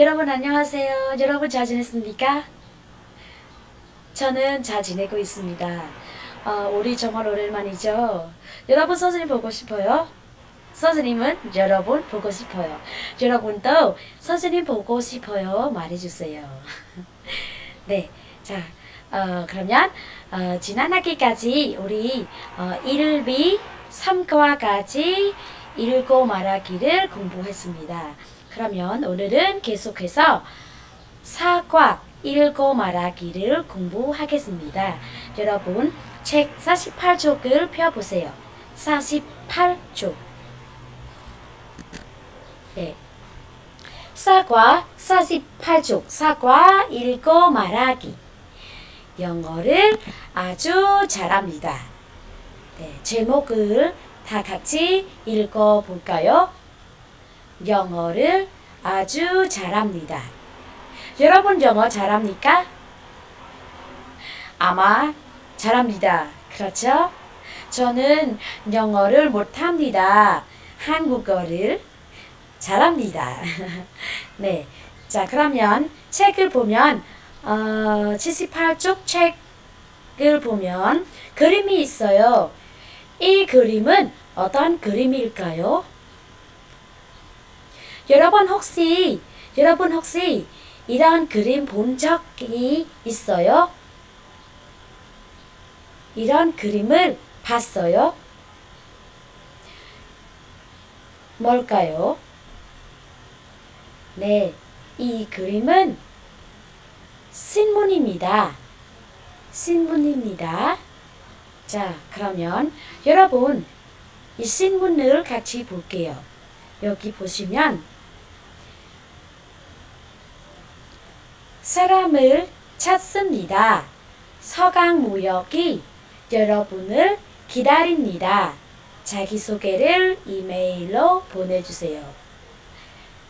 여러분 안녕하세요. 여러분 잘 지냈습니까? 저는 잘 지내고 있습니다. 어, 우리 정말 오랜만이죠. 여러분 선생님 보고 싶어요? 선생님은 여러분 보고 싶어요. 여러분도 선생님 보고 싶어요. 말해주세요. 네, 자, 어, 그러면 어, 지난 학기까지 우리 어, 1비 3과까지 읽고 말하기를 공부했습니다. 그러면 오늘은 계속해서 4과 읽고 말하기를 공부하겠습니다. 여러분 책 48쪽을 펴보세요. 48쪽 네. 사과 48쪽 사과 읽고 말하기 영어를 아주 잘합니다. 네, 제목을 다 같이 읽어 볼까요? 영어를 아주 잘합니다. 여러분 영어 잘합니까? 아마 잘합니다. 그렇죠? 저는 영어를 못합니다. 한국어를 잘합니다. 네. 자, 그러면 책을 보면, 어, 78쪽 책을 보면 그림이 있어요. 이 그림은 어떤 그림일까요? 여러분 혹시, 여러분 혹시 이런 그림 본 적이 있어요? 이런 그림을 봤어요? 뭘까요? 네, 이 그림은 신문입니다. 신문입니다. 자, 그러면 여러분 이 신문을 같이 볼게요. 여기 보시면 사람을 찾습니다. 서강 무역이 여러분을 기다립니다. 자기소개를 이메일로 보내주세요.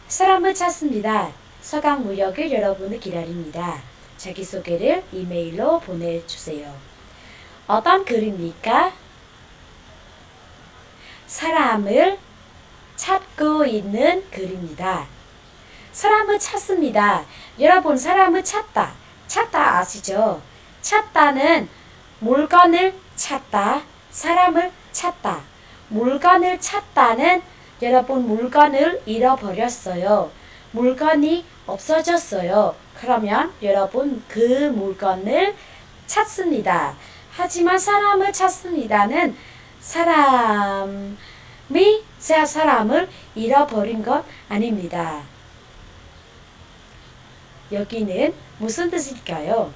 사람을 찾습니다. 서강 무역을 여러분을 기다립니다. 자기소개를 이메일로 보내주세요. 어떤 글입니까? 사람을 찾고 있는 글입니다. 사람을 찾습니다. 여러분, 사람을 찾다. 찾다 아시죠? 찾다는 물건을 찾다, 사람을 찾다. 물건을 찾다는 여러분 물건을 잃어버렸어요. 물건이 없어졌어요. 그러면 여러분 그 물건을 찾습니다. 하지만 사람을 찾습니다는 사람이 제 사람을 잃어버린 것 아닙니다. 여기는 무슨 뜻일까요?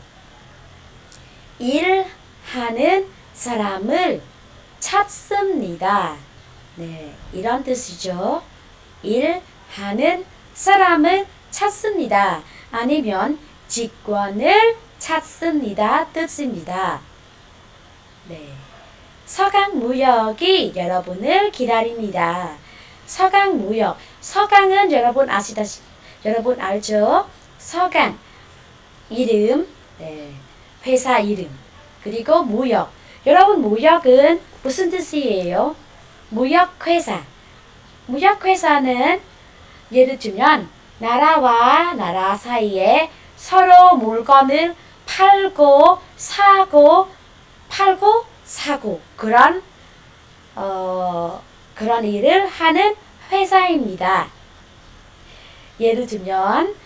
일하는 사람을 찾습니다. 네, 이런 뜻이죠. 일하는 사람을 찾습니다. 아니면 직권을 찾습니다. 뜻입니다. 네. 서강무역이 여러분을 기다립니다. 서강무역. 서강은 여러분 아시다시, 여러분 알죠? 서강. 이름, 네. 회사 이름. 그리고 무역. 여러분, 무역은 무슨 뜻이에요? 무역회사. 무역회사는 예를 들면, 나라와 나라 사이에 서로 물건을 팔고, 사고, 팔고, 사고, 그런, 어, 그런 일을 하는 회사입니다. 예를 들면,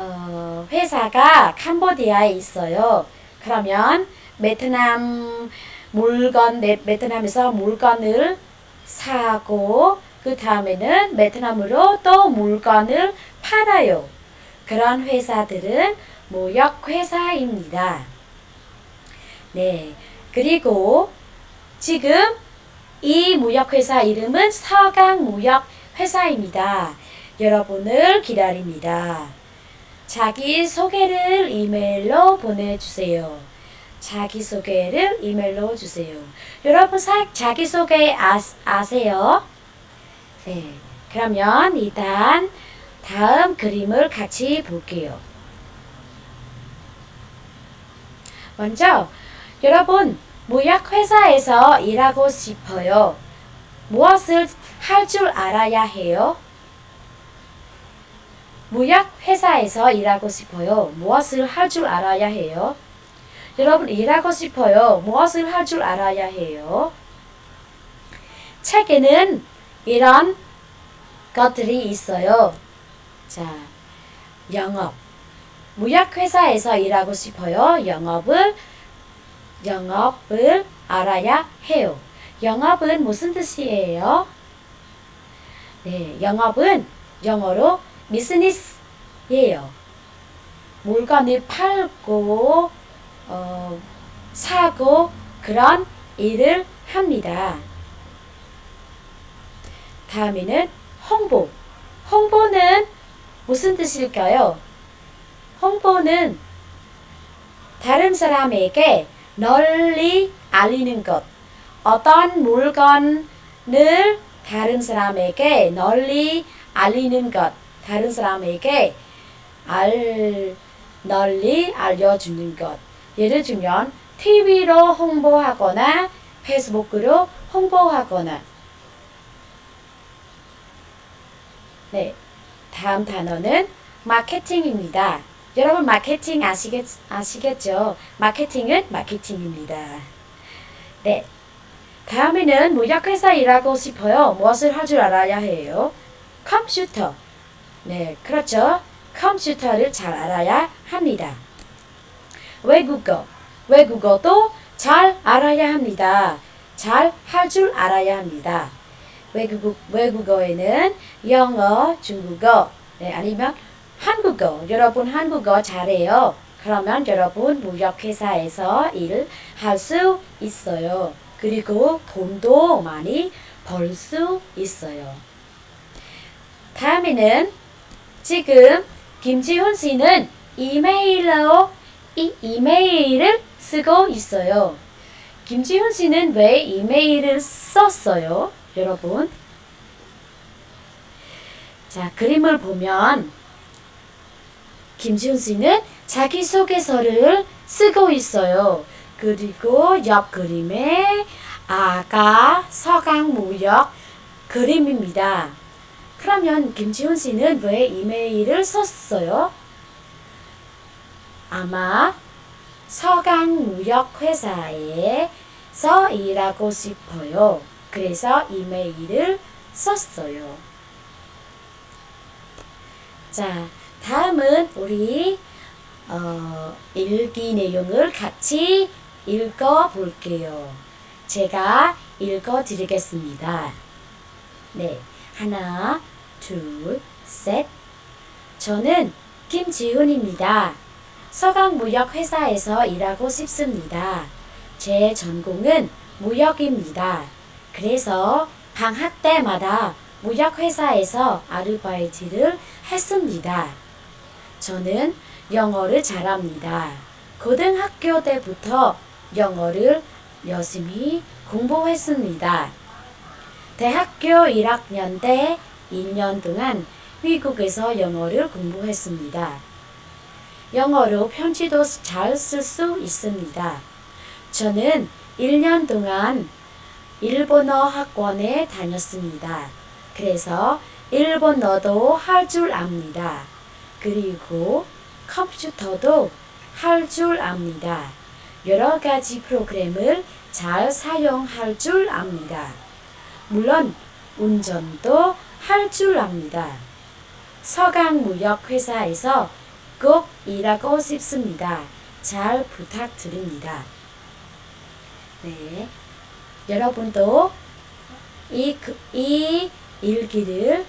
어, 회사가 캄보디아에 있어요. 그러면 베트남 물건, 네, 베트남에서 물건을 사고, 그 다음에는 베트남으로 또 물건을 팔아요. 그런 회사들은 무역회사입니다. 네. 그리고 지금 이 무역회사 이름은 서강무역회사입니다. 여러분을 기다립니다. 자기 소개를 이메일로 보내주세요. 자기 소개를 이메일로 주세요. 여러분 사, 자기 소개 아, 아세요? 네. 그러면 일단 다음 그림을 같이 볼게요. 먼저 여러분 무역 회사에서 일하고 싶어요. 무엇을 할 줄 알아야 해요? 무역 회사에서 일하고 싶어요. 무엇을 할 줄 알아야 해요? 여러분 일하고 싶어요. 무엇을 할 줄 알아야 해요? 책에는 이런 것들이 있어요. 자, 영업. 무역 회사에서 일하고 싶어요. 영업을 영업을 알아야 해요. 영업은 무슨 뜻이에요? 네, 영업은 영어로 비즈니스예요. 물건을 팔고 어, 사고 그런 일을 합니다. 다음에는 홍보. 홍보는 무슨 뜻일까요? 홍보는 다른 사람에게 널리 알리는 것. 어떤 물건을 다른 사람에게 널리 알리는 것. 다른 사람에게 알, 널리 알려주는 것. 예를 들면 TV로 홍보하거나 페이스북으로 홍보하거나 네. 다음 단어는 마케팅입니다. 여러분 마케팅 아시겠, 아시겠죠? 마케팅은 마케팅입니다. 네. 다음에는 무역회사 일하고 싶어요. 무엇을 할 줄 알아야 해요? 컴퓨터. 네, 그렇죠. 컴퓨터를 잘 알아야 합니다. 외국어. 외국어도 잘 알아야 합니다. 잘 할 줄 알아야 합니다. 외국, 외국어에는 영어, 중국어, 네, 아니면 한국어. 여러분 한국어 잘해요. 그러면 여러분 무역회사에서 일 할 수 있어요. 그리고 돈도 많이 벌 수 있어요. 다음에는 지금 김지훈 씨는 이메일로 이 이메일을 쓰고 있어요. 김지훈 씨는 왜 이메일을 썼어요? 여러분. 자, 그림을 보면 김지훈 씨는 자기소개서를 쓰고 있어요. 그리고 옆 그림에 아가 서강무역 그림입니다. 그러면 김지훈 씨는 왜 이메일을 썼어요? 아마 서강무역회사에서 일하고 싶어요. 그래서 이메일을 썼어요. 자, 다음은 우리 어, 일기 내용을 같이 읽어 볼게요. 제가 읽어 드리겠습니다. 네. 하나, 둘, 셋. 저는 김지훈입니다. 서강무역회사에서 일하고 싶습니다. 제 전공은 무역입니다. 그래서 방학 때마다 무역회사에서 아르바이트를 했습니다. 저는 영어를 잘합니다. 고등학교 때부터 영어를 열심히 공부했습니다. 대학교 1학년 때 2년 동안 미국에서 영어를 공부했습니다. 영어로 편지도 잘 쓸 수 있습니다. 저는 1년 동안 일본어 학원에 다녔습니다. 그래서 일본어도 할 줄 압니다. 그리고 컴퓨터도 할 줄 압니다. 여러 가지 프로그램을 잘 사용할 줄 압니다. 물론 운전도 할 줄 압니다. 서강무역회사에서 꼭 일하고 싶습니다. 잘 부탁드립니다. 네. 여러분도 이, 이 일기를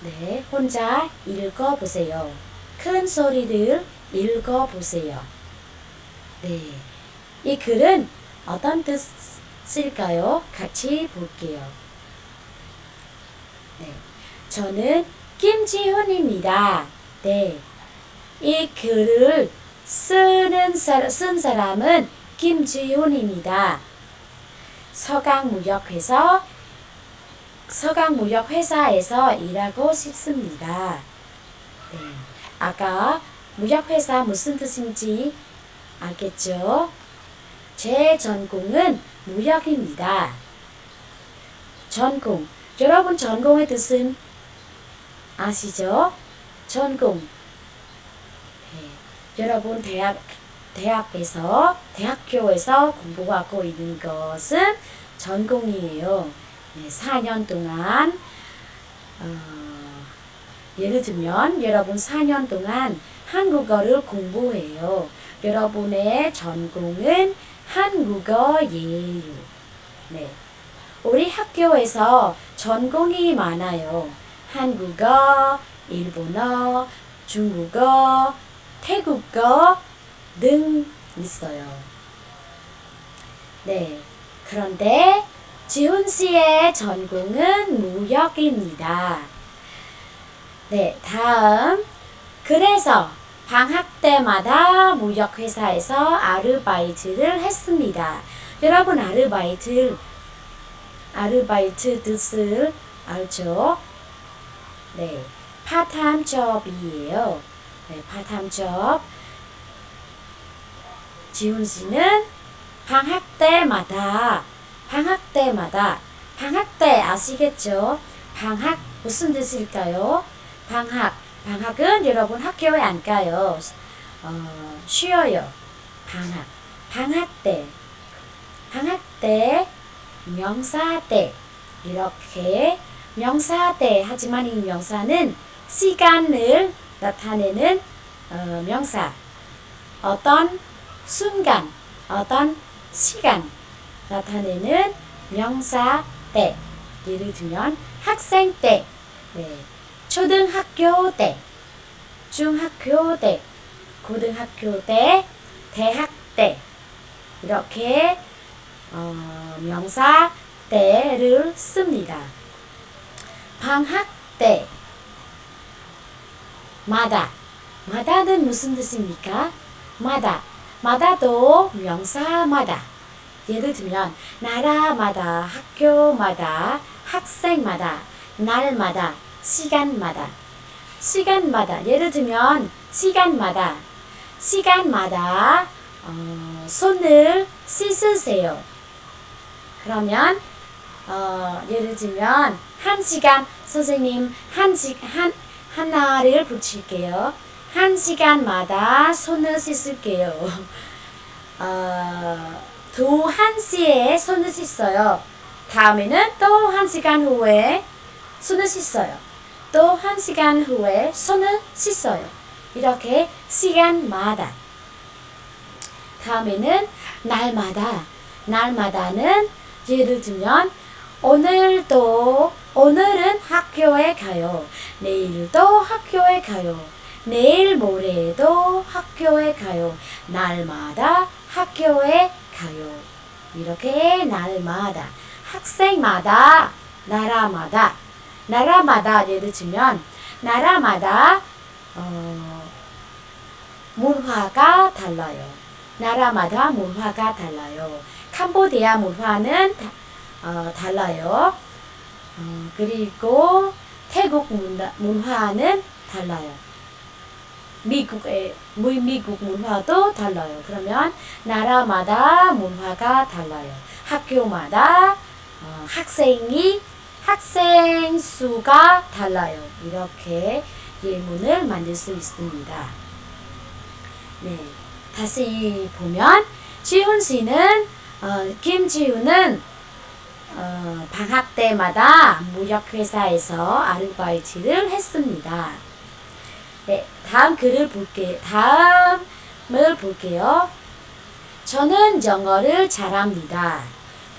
네, 혼자 읽어보세요. 큰 소리를 읽어보세요. 네. 이 글은 어떤 뜻 일까요? 같이 볼게요. 네. 저는 김지훈입니다. 네. 이 글을 쓰는 사, 쓴 사람은 김지훈입니다. 서강무역회사 서강무역회사에서 일하고 싶습니다. 네. 아까 무역회사 무슨 뜻인지 알겠죠? 제 전공은 무역입니다. 전공. 여러분 전공의 뜻은 아시죠? 전공. 네, 여러분 대학 대학에서 대학교에서 공부하고 있는 것은 전공이에요. 네, 4년 동안 어, 예를 들면 여러분 4년 동안 한국어를 공부해요. 여러분의 전공은 한국어예요. 네. 우리 학교에서 전공이 많아요. 한국어, 일본어, 중국어, 태국어 등 있어요. 네. 그런데 지훈 씨의 전공은 무역입니다. 네, 다음. 그래서 방학 때마다 무역회사에서 아르바이트를 했습니다. 여러분, 아르바이트, 아르바이트 뜻을 알죠? 네, 파타임 접이에요. 네, 파타임 접. 지훈 씨는 방학 때마다, 방학 때마다, 방학 때 아시겠죠? 방학 무슨 뜻일까요? 방학, 방학은 여러분 학교에 안 가요. 어, 쉬어요. 방학, 방학 때, 방학 때, 명사 때, 이렇게 명사 때, 하지만 이 명사는 시간을 나타내는 어, 명사. 어떤 순간, 어떤 시간 나타내는 명사 때. 예를 들면 학생 때, 네. 초등학교 때, 중학교 때, 고등학교 때, 대학 때 이렇게 어, 명사 때를 씁니다. 방학 때 마다 마다는 무슨 뜻입니까? 마다 마다도 명사마다 예를 들면 나라마다 학교마다 학생마다 날마다 시간마다 시간마다 예를 들면 시간마다 시간마다 어, 손을 씻으세요. 그러면 어, 예를 들면 한 시간 선생님 한시한 하나를 붙일게요. 한 시간마다 손을 씻을게요. 어, 두 한 시에 손을 씻어요. 다음에는 또 한 시간 후에 손을 씻어요. 또한 시간 후에 손을 씻어요. 이렇게 시간마다. 다음에는 날마다. 날마다는 예를 들면 오늘도 오늘은 학교에 가요. 내일도 학교에 가요. 내일 모레도 학교에 가요. 날마다 학교에 가요. 이렇게 날마다 학생마다 나라마다 나라마다 예를 들면 나라마다 어, 문화가 달라요. 나라마다 문화가 달라요. 캄보디아 문화는 다, 어, 달라요. 어, 그리고 태국 문화, 문화는 달라요. 미국의 미- 미국 문화도 달라요. 그러면 나라마다 문화가 달라요. 학교마다 어, 학생이 학생 수가 달라요. 이렇게 예문을 만들 수 있습니다. 네, 다시 보면 지훈 씨는 어, 김지훈은 어, 방학 때마다 무역회사에서 아르바이트를 했습니다. 네, 다음 글을 볼게 다음을 볼게요. 저는 영어를 잘합니다.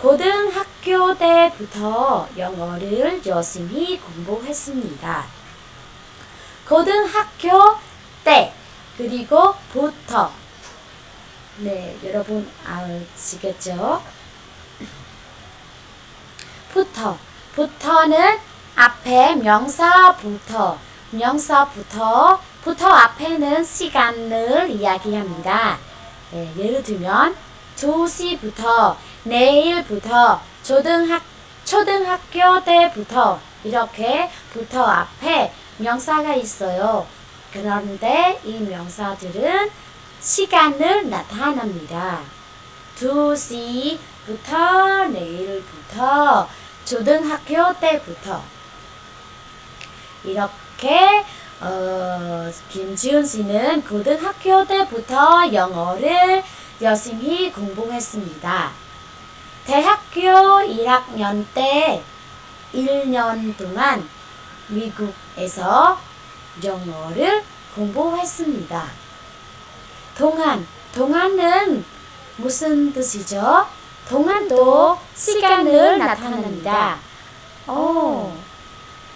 고등학교 때부터 영어를 열심히 공부했습니다. 고등학교 때 그리고 부터 네, 여러분 아시겠죠? 부터 부터는 앞에 명사부터 명사부터 부터 앞에는 시간을 이야기합니다. 예, 예를 들면 2시부터 내일부터 초등학 초등학교 때부터 이렇게 부터 앞에 명사가 있어요. 그런데 이 명사들은 시간을 나타납니다. 2시부터 내일부터 초등학교 때부터 이렇게 어, 김지훈 씨는 고등학교 때부터 영어를 열심히 공부했습니다. 대학교 1학년 때 1년 동안 미국에서 영어를 공부했습니다. 동안, 동안은 무슨 뜻이죠? 동안도 시간을 나타냅니다. 어,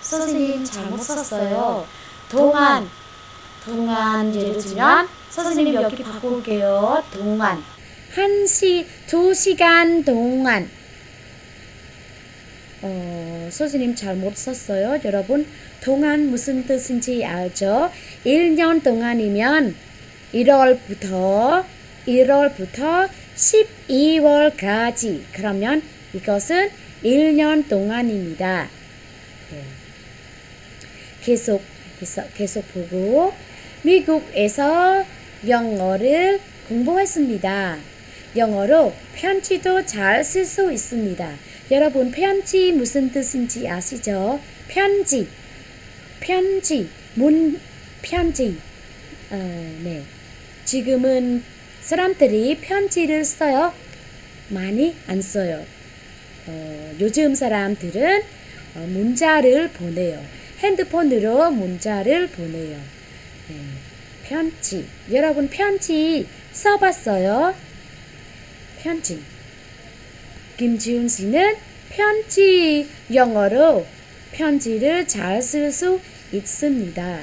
선생님 잘못 썼어요. 동안, 동안 예를 들면 선생님 여기 바꿀게요. 동안. 한 시, 두 시간 동안. 어, 선생님 잘못 썼어요. 여러분, 동안 무슨 뜻인지 알죠? 1년 동안이면 1월부터 1월부터 12월까지. 그러면 이것은 1년 동안입니다. 네. 계속 계속 보고 미국에서 영어를 공부했습니다. 영어로 편지도 잘 쓸 수 있습니다. 여러분 편지 무슨 뜻인지 아시죠? 편지, 편지, 문 편지. 어, 네. 지금은 사람들이 편지를 써요. 많이 안 써요. 어, 요즘 사람들은 어, 문자를 보내요. 핸드폰으로 문자를 보내요. 네, 편지. 여러분 편지 써봤어요? 편지. 김지훈 씨는 편지 영어로 편지를 잘 쓸 수 있습니다.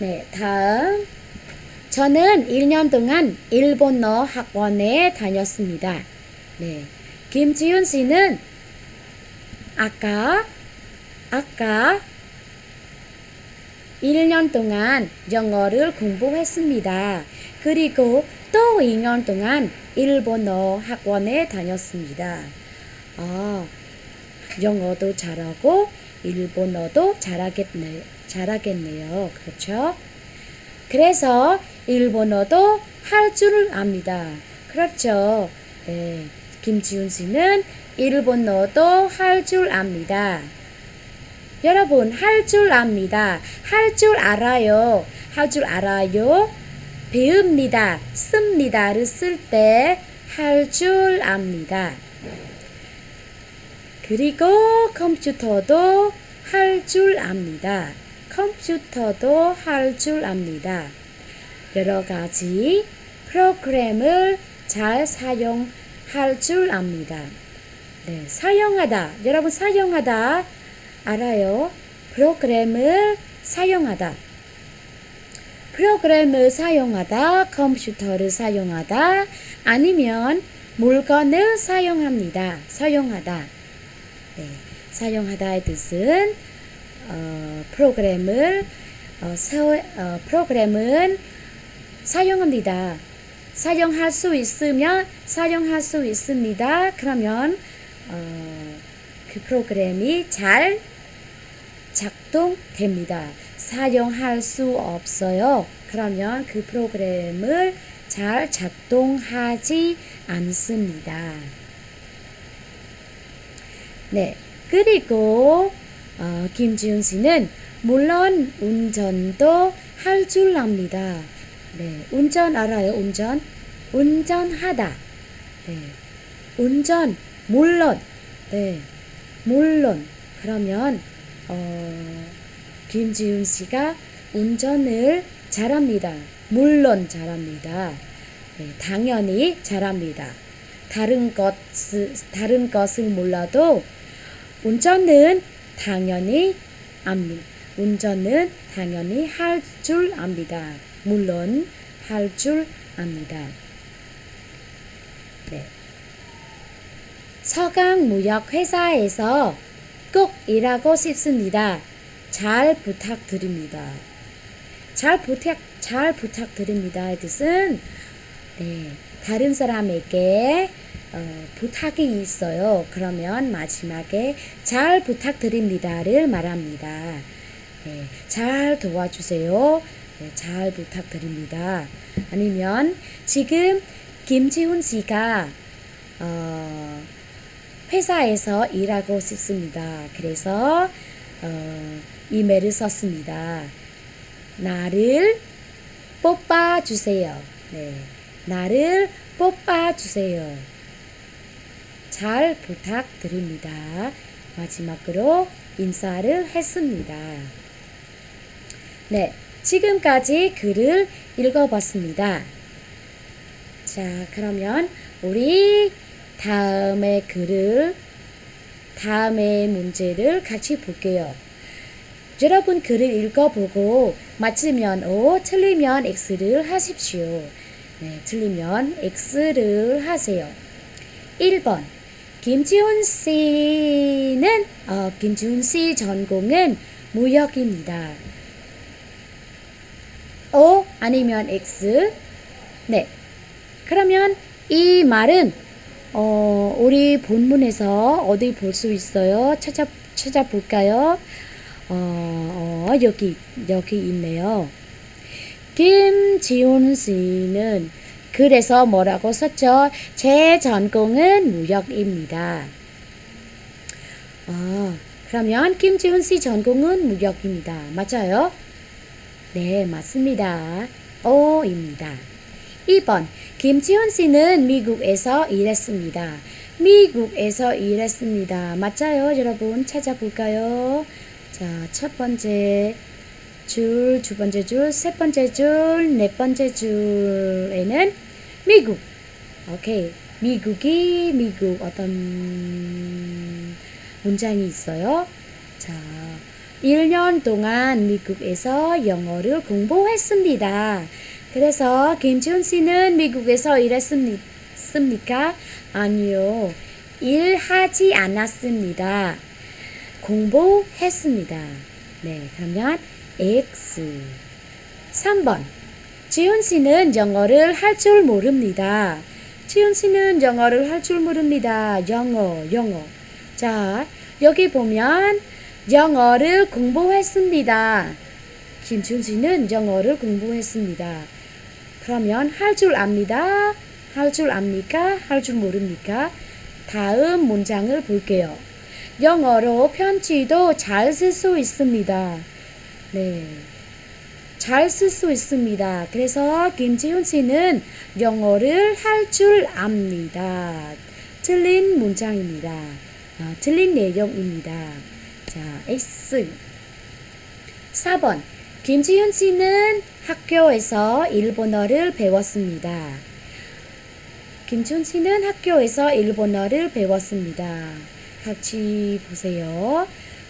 네, 다음. 저는 1년 동안 일본어 학원에 다녔습니다. 네. 김지훈 씨는 아까 아까 1년 동안 영어를 공부했습니다. 그리고 또 2년 동안 일본어 학원에 다녔습니다. 아, 영어도 잘하고 일본어도 잘하겠네, 잘하겠네요. 그렇죠? 그래서 일본어도 할 줄 압니다. 그렇죠? 네. 김지훈 씨는 일본어도 할 줄 압니다. 여러분, 할 줄 압니다. 할 줄 알아요. 할 줄 알아요. 배웁니다. 씁니다를 쓸 때 할 줄 압니다. 그리고 컴퓨터도 할 줄 압니다. 컴퓨터도 할 줄 압니다. 여러 가지 프로그램을 잘 사용할 줄 압니다. 네, 사용하다. 여러분 사용하다 알아요? 프로그램을 사용하다. 프로그램을 사용하다, 컴퓨터를 사용하다, 아니면 물건을 사용합니다. 사용하다. 네, 사용하다의 뜻은 어, 프로그램을 어, 사, 어, 프로그램은 사용합니다. 사용할 수 있으면 사용할 수 있습니다. 그러면 어, 그 프로그램이 잘 작동됩니다. 사용할 수 없어요. 그러면 그 프로그램을 잘 작동하지 않습니다. 네. 그리고 어, 김지훈 씨는 물론 운전도 할 줄 압니다. 네. 운전 알아요? 운전? 운전하다. 네. 운전 물론 네. 물론 그러면 어, 김지훈 씨가 운전을 잘합니다. 물론 잘합니다. 네, 당연히 잘합니다. 다른 것 다른 것을 몰라도 운전은 당연히 압니다. 운전은 당연히 할 줄 압니다. 물론 할 줄 압니다. 네. 서강무역회사에서 꼭 일하고 싶습니다. 잘 부탁드립니다. 잘 부탁, 잘 부탁드립니다의 뜻은, 네, 다른 사람에게 어, 부탁이 있어요. 그러면 마지막에 잘 부탁드립니다를 말합니다. 네, 잘 도와주세요. 네, 잘 부탁드립니다. 아니면 지금 김지훈 씨가 어, 회사에서 일하고 싶습니다. 그래서 어, 이메일을 썼습니다. 나를 뽑아주세요. 네. 나를 뽑아주세요. 잘 부탁드립니다. 마지막으로 인사를 했습니다. 네. 지금까지 글을 읽어봤습니다. 자, 그러면 우리 다음의 글을, 다음의 문제를 같이 볼게요. 여러분 글을 읽어보고 맞으면 O, 틀리면 X를 하십시오. 네, 틀리면 X를 하세요. 1번. 김지훈 씨는, 어, 김지훈 씨 전공은 무역입니다. O 아니면 X. 네. 그러면 이 말은 어, 우리 본문에서 어디 볼 수 있어요? 찾아 찾아볼까요? 어, 어, 여기 여기 있네요. 김지훈 씨는 그래서 뭐라고 썼죠? 제 전공은 무역입니다. 아, 그러면 김지훈 씨 전공은 무역입니다. 맞아요? 네, 맞습니다. O입니다. 2번. 김지훈 씨는 미국에서 일했습니다. 미국에서 일했습니다. 맞아요, 여러분? 찾아볼까요? 자, 첫 번째 줄, 두 번째 줄, 세 번째 줄, 네 번째 줄에는 미국. 오케이. 미국이 미국 어떤 문장이 있어요? 자, 1년 동안 미국에서 영어를 공부했습니다. 그래서 김지훈 씨는 미국에서 일했습니까? 아니요. 일하지 않았습니다. 공부했습니다. 네, 그러면 X. 3번. 지훈 씨는 영어를 할 줄 모릅니다. 지훈 씨는 영어를 할 줄 모릅니다. 영어, 영어. 자, 여기 보면 영어를 공부했습니다. 김준 씨는 영어를 공부했습니다. 그러면 할 줄 압니다. 할 줄 압니까? 할 줄 모릅니까? 다음 문장을 볼게요. 영어로 편지도 잘 쓸 수 있습니다. 네. 잘 쓸 수 있습니다. 그래서 김지훈 씨는 영어를 할 줄 압니다. 틀린 문장입니다. 아, 틀린 내용입니다. 자, X. 4번. 김지훈 씨는 학교에서 일본어를 배웠습니다. 김지훈 씨는 학교에서 일본어를 배웠습니다. 같이 보세요.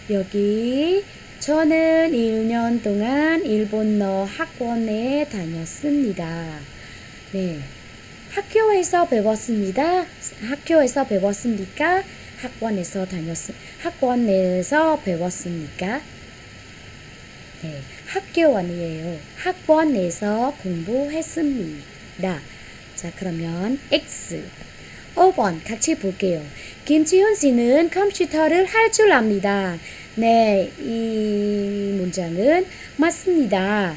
여기 저는 1년 동안 일본어 학원에 다녔습니다. 네. 학교에서 배웠습니다. 학교에서 배웠습니까? 학원에서 다녔, 학원에서 배웠습니까? 네. 학교 아니에요. 학원에서 공부했습니다. 자, 그러면 X. 5번 같이 볼게요. 김지훈 씨는 컴퓨터를 할 줄 압니다. 네, 이 문장은 맞습니다.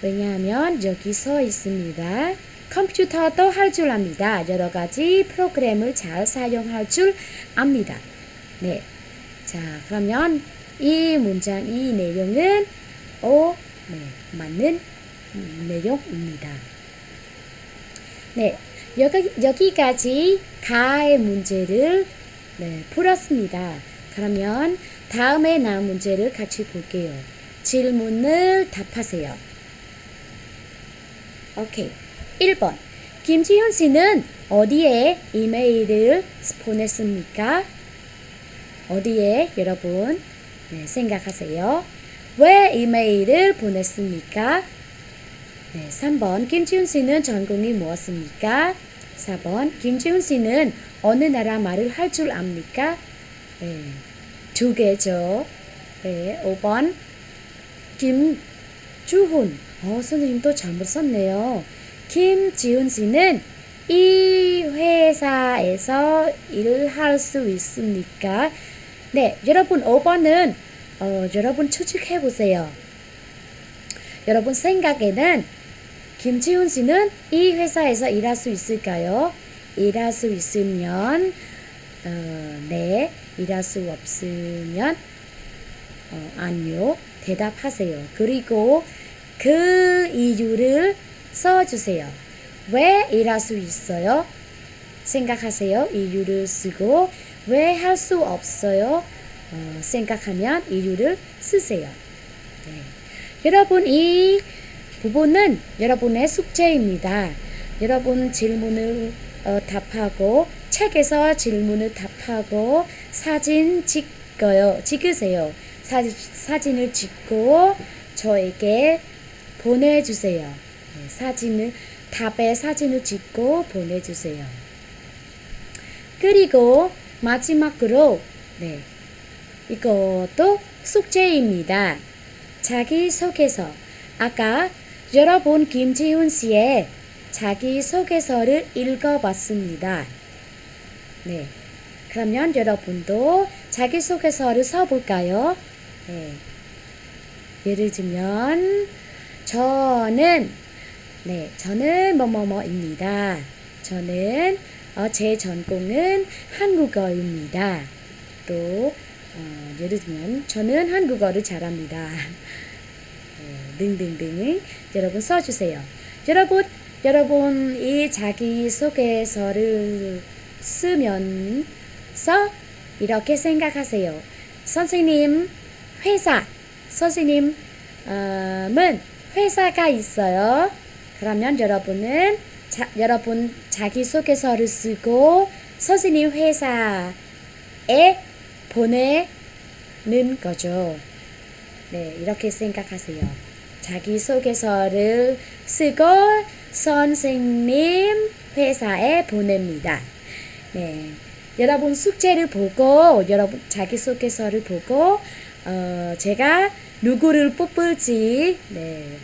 왜냐하면 여기 서 있습니다. 컴퓨터도 할 줄 압니다. 여러 가지 프로그램을 잘 사용할 줄 압니다. 네. 자, 그러면 이 문장, 이 내용은 오, 네, 맞는 내용입니다. 네, 여기, 여기까지 가의 문제를 네, 풀었습니다. 그러면 다음에 나온 문제를 같이 볼게요. 질문을 답하세요. 오케이. 1번. 김지현 씨는 어디에 이메일을 보냈습니까? 어디에 여러분 네, 생각하세요. 왜 이메일을 보냈습니까? 네, 3번 김지훈 씨는 전공이 무엇입니까? 4번 김지훈 씨는 어느 나라 말을 할 줄 압니까? 네, 두 개죠. 네, 5번 김주훈 어, 선생님 또 잘못 썼네요. 김지훈 씨는 이 회사에서 일할 수 있습니까? 네, 여러분 5번은 어, 여러분 추측해 보세요. 여러분 생각에는 김지훈 씨는 이 회사에서 일할 수 있을까요? 일할 수 있으면 어, 네, 일할 수 없으면 어, 아니요. 대답하세요. 그리고 그 이유를 써주세요. 왜 일할 수 있어요? 생각하세요. 이유를 쓰고 왜 할 수 없어요? 어, 생각하면 이유를 쓰세요. 네. 여러분 이 부분은 여러분의 숙제입니다. 여러분 질문을 어, 답하고 책에서 질문을 답하고 사진 찍어요. 찍으세요. 사, 사진을 찍고 저에게 보내주세요. 네, 사진을 답에 사진을 찍고 보내주세요. 그리고 마지막으로 네 이것도 숙제입니다. 자기 소개서 아까 여러분 김지훈 씨의 자기 소개서를 읽어봤습니다. 네. 그러면 여러분도 자기 소개서를 써볼까요? 네. 예를 들면 저는 네 저는 뭐뭐뭐입니다. 저는 어, 제 전공은 한국어입니다. 또 어, 예를 들면 저는 한국어를 잘합니다. 네, 등등등 여러분 써주세요. 여러분 여러분 이 자기 소개서를 쓰면서 이렇게 생각하세요. 선생님 회사 선생님은 회사가 있어요. 그러면 여러분은 자, 여러분 자기 소개서를 쓰고 선생님 회사에 보내는 거죠. 네, 이렇게 생각하세요. 자기 소개서를 쓰고 선생님 회사에 보냅니다. 네. 여러분 숙제를 보고 여러분 자기 소개서를 보고 어, 제가 누구를 뽑을지 네.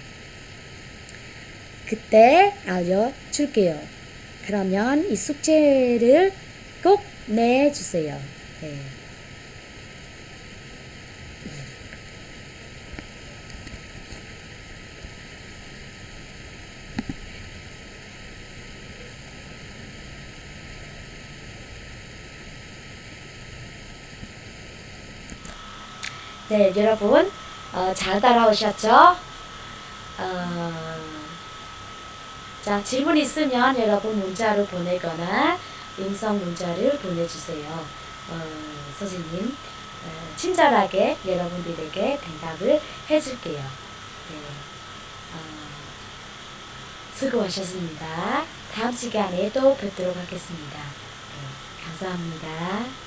그때 알려줄게요. 그러면 이 숙제를 꼭 내주세요. 네. 네, 여러분 어, 잘 따라오셨죠? 어, 자, 질문 있으면 여러분 문자로 보내거나 음성 문자를 보내주세요. 어, 선생님 어, 친절하게 여러분들에게 대답을 해줄게요. 네, 어, 수고하셨습니다. 다음 시간에 또 뵙도록 하겠습니다. 네, 감사합니다.